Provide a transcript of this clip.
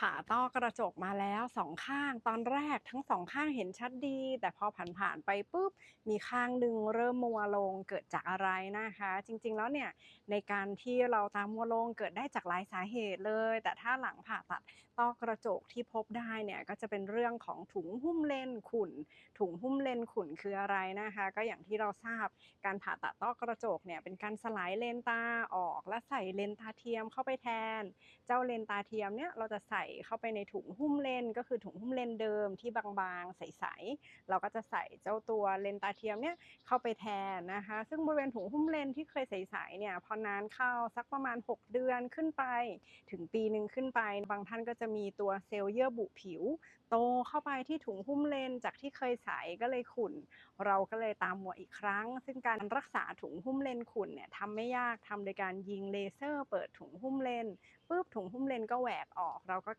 ผ่าต้อกระจกมาแล้วสองข้าง ตอนแรกทั้งสองข้างเห็นชัดดี แต่พอผ่านๆไปปุ๊บ มีข้างหนึ่งเริ่มมัวลงเกิดจากอะไรนะคะ จริงๆแล้วเนี่ยในการที่เราตามัวลงเกิดได้จากหลายสาเหตุเลย แต่ถ้าหลังผ่าตัดต้อกระจกที่พบได้เนี่ยก็จะเป็นเรื่องของถุงหุ้มเลนขุ่น ถุงหุ้มเลนขุ่นคืออะไรนะคะ ก็อย่างที่เราทราบการผ่าตัดต้อกระจกเนี่ยเป็นการสลายเลนตาออกและใส่เลนตาเทียมเข้าไปแทน เจ้าเลนตาเทียมเนี่ยเราจะใส่เข้าไปในถุงหุ้มเลนก็คือถุงหุ้มเลนเดิมที่บางๆ ใสๆเราก็จะใส่เจ้าตัวเลนตาเทียมเนี่ยเข้าไปแทนนะคะ ซึ่งบริเวณถุงหุ้มเลนที่เคยใสๆเนี่ยพอนานเข้าสักประมาณ 6 เดือนขึ้นไป ถึงปีหนึ่งขึ้นไป บางท่านก็จะมีตัวเซลล์เยื่อบุผิว โตเข้าไปที่ถุงหุ้มเลนจากที่เคยใสก็เลยขุ่น เราก็เลยตามมัวอีกครั้ง ซึ่งการรักษาถุงหุ้มเลนขุ่นเนี่ยทำไม่ยากทำโดยการยิงเลเซอร์ เปิดถุงหุ้มเลนปุ๊บถุงหุ้มเลนก็แหวกออกเราก็